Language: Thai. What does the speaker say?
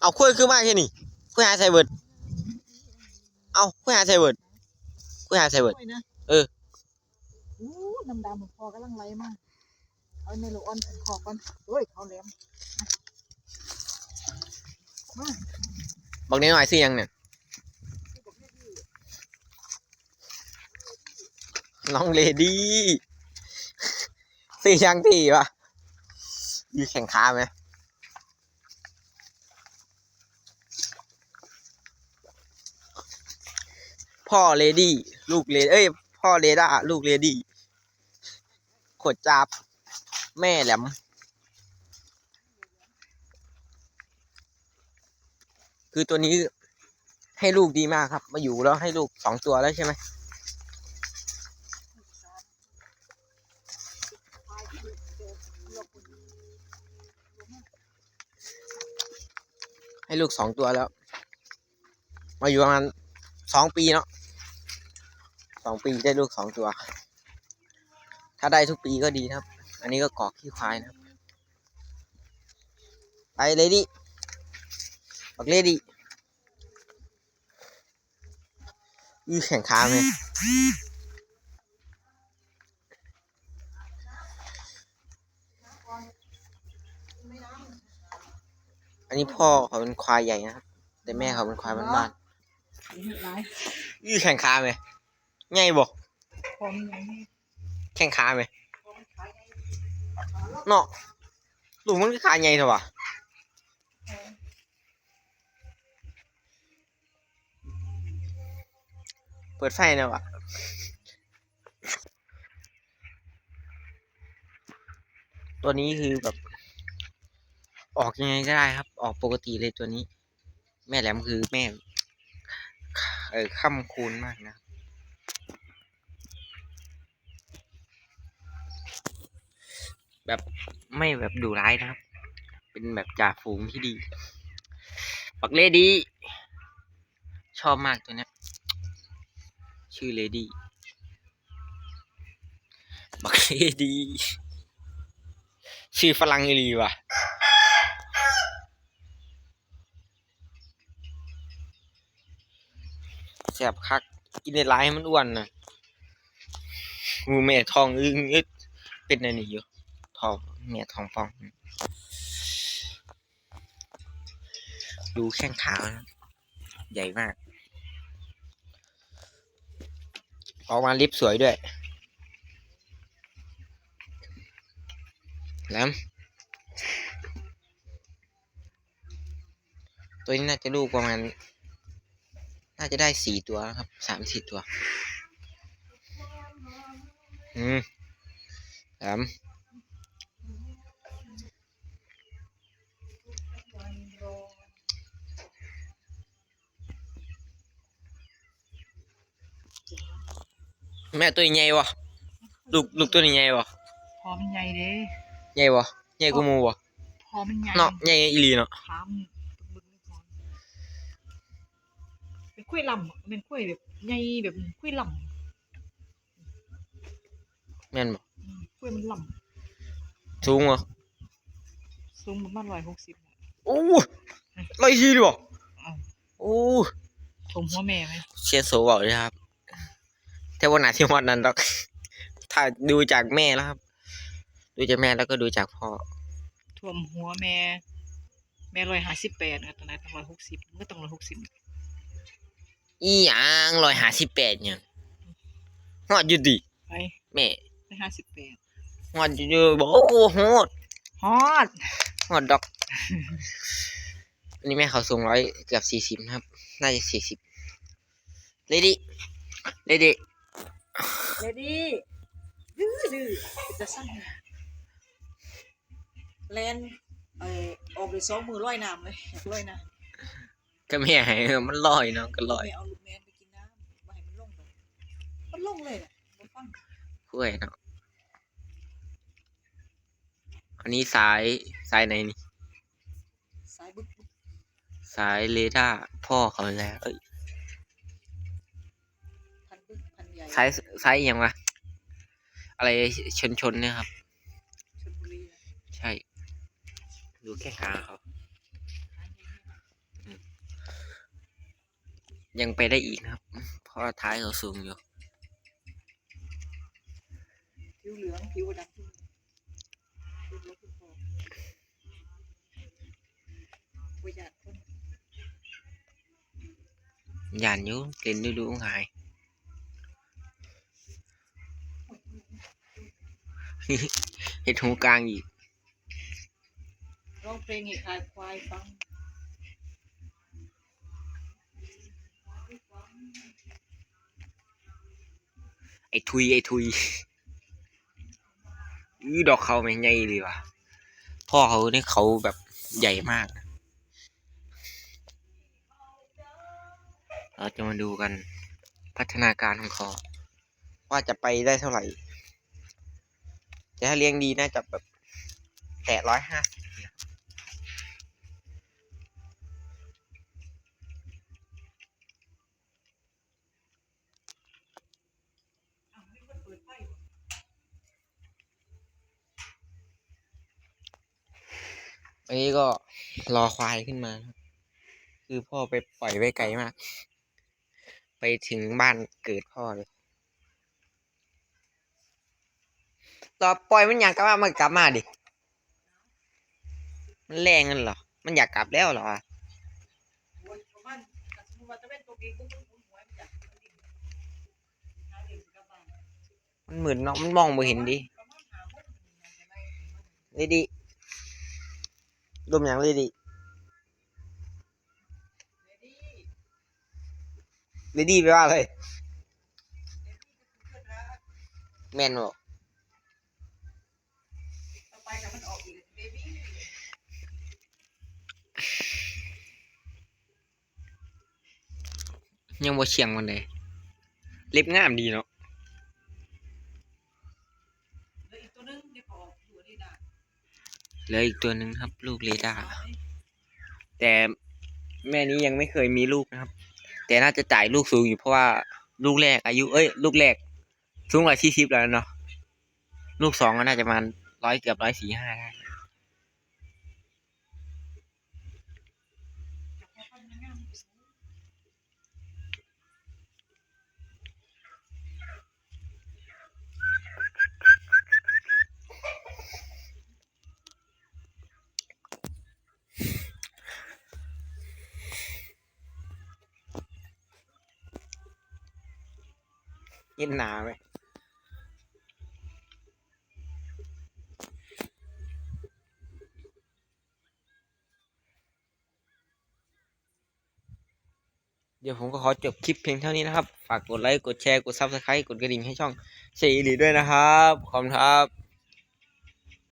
เอาคุยคือมากแค่นี้คุยหาใส่เบิร์ดเอาคุยหาใส่เบิร์ดคุยหาใส่เบิร์ดด้วยนะเอออู้ดำดำเหมือนคอกำลังไหลมากเอาในโลออนของคอก่อนโอ้ยเขาแหลมมาบอกนิดหน่อยสิยังเนี่ยน้องเลดี้สิยังทีวะอยู่แข่งขาไหม พ่อเลดี้ลูกเลเอ้ย พ่อเลด้าลูกเลดี้ขดจับแม่แหลมคือตัวนี้ให้ลูกดีมากครับ มาอยู่แล้วให้ลูกสองตัวแล้วใช่ไหมให้ลูกสองตัวแล้ว มาอยู่ประมาณสองปีเนาะ สองปีได้ลูกสองตัว ถ้าได้ทุกปีก็ดีนะครับ อันนี้ก็กอกขี้ควายนะครับ ไปเลยดิบักเลยดิยือแข่งขาไหมอันนี้พ่อเขาเป็นควายใหญ่นะครับ แต่แม่เขาเป็นควายบ้านเห็นไรๆยือแข่งขาไหม ง่ายบ่พอมีอย่างนี้แข่งขาไหมพอมันขายได้เนาะลูกมันก็ขาใหญ่เถอะวะเปิดไฟนะวะตัวนี้คือแบบ ออกยังไงก็ได้ครับ ออกปกติเลยตัวนี้ แม่แหลมคือแม่ เออค่ำคูณมากนะครับ แบบไม่แบบดุร้ายนะครับ เป็นแบบจ่าฝูงที่ดี ปักเลดี้ ชอบมากตัวเนี้ย ชื่อเลดี้ บักเลดี้ ชื่อฝรั่งอีลีว่ะแสบคักกินในร้ายให้มันอ้วนนะงูแม่ทองอึ้งอึดเป็นอันนี้อยู่ ทองแม่ทองฟอง ดูแข้งขาใหญ่มาก ออกมาลิฟสวยด้วย แล้ว ตัวนี้น่าจะลูกประมาณ น่าจะได้สี่ตัวครับ สามสี่ตัว อืมแหลม แม่ตัวนี้ใหญ่วะลูกลูกตัวนี้ใหญ่วะพอมันใหญ่เด้ใหญ่วะใหญ่กูมูวะพอมันใหญ่เนาะใหญ่อีหลีเนาะขามบึกๆก่อนเป็นกล้วยลำอะเป็นกล้วยแบบใหญ่แบบกล้วยลแม่นบ่ำอืมกล้วยมันลสูงวะำสูงประมาณร้อยหกสิบโอ้ร้อยสี่ดิบ่อ้าวโอ้ถมหัวแม่ไหมเชียร์โซบอกเลยครับ แต่ว่าหนาที่วัดนั้นดอกถ้าดูจากแม่แล้วครับ ดูจากแม่แล้วก็ดูจากพ่อท่วมหัวแม่ แม่ร้อยห้าสิบแปดตอนนั้นต้องร้อยหกสิบก็ต้องร้อยหกสิบอีหยังร้อยห้าสิบแปดเนี่ยฮอดอยู่ดิไปแม่ร้อยห้าสิบแปดฮอดอยู่บอกโอ้โหฮอดฮอดฮอดดอกอันนี้แม่เขาสูงร้อยเกือบสี่สิบนะครับ น่าจะสี่สิบเลดี้เลดี้ เลดี้ดื้อดื้อจะสั้นไงแลนเออออกเลยสองมือร้อยน้ำเลยอยากร้อยน้ำก็แม่ให้มันลอยเนาะก็ลอยไม่เอาลูกแมนไปกินน้ำไม่ให้มันลงเลยมันลงเลยน่ะมันฟังกล้วยเนาะอันนี้สายสายไหนนี่ สายบึกบึก สายเรดาร์พ่อเขาแล้วเอ้ย บึกพันใหญ่สายสายอหย่างวะอะไรชนชนๆเนี่ยครับชลบุรีน่ะใช่ ดูแค่ขาเขาหาใหญ่ยังไปได้อีกนะครับ เพราะว่าท้ายเขาสูงอยู่ผิวเหลืองผิวดำที่ผิวเหลืองผิวทองประหยัดคนยานอยู่เล่นดูดูหาย เห็ดหูกลางอีกร้องเพลงให้ขายควายฟังไอ้ทุยไอ้ทุยอือดอกเขาไม่ใหญ่เลยว่ะพ่อเขาเนี่ยเขาแบบใหญ่มาก เราจะมาดูกันพัฒนาการของเขา ว่าจะไปได้เท่าไหร่ แต่ถ้าเลี้ยงดีน่าจะแบบแตะร้อยห้าสิบอันนี้ก็รอควายขึ้นมา คือพ่อไปปล่อยไว้ไกลมาก ไปถึงบ้านเกิดพ่อเลย ต่อปล่อยมันอยากกลับมามันกลับมาดิ มันแรงนั่นเหรอ มันอยากกลับแล้วเหรอมันเหมือนเนาะมันมองไม่เห็นดิเลยดิดมอย่างเลดดี้เลยดี้ไปว่าเลยแมนบอก ต่อไปกับมันออกอีกเบบี้ ยังบ่เชียงมันเลยเล็บงามดีเนาะแล้วอีกตัวนึงเดี๋ยวพอออกอยู่นี่นะเหลืออีกตัวหนึ่งครับ ลูกเรดาร์แต่แม่นี้ยังไม่เคยมีลูกนะครับ แต่น่าจะจ่ายลูกสูงอยู่เพราะว่าลูกแรก อายุเอ้ย ลูกแรกสูงกว่าที่สิบแล้วเนาะลูกสองก็น่าจะมาร้อยเกือบร้อยสี่ห้าได้ จะพอพันงามๆ เย็นหนาไหมเดี๋ยวผมก็ขอจบคลิปเพียงเท่านี้นะครับ ฝากกดไลค์ กดแชร์ กดซับสไครต์กดกระดิ่งให้ช่องเชยอีหลีด้วยนะครับ ขอบคุณครับ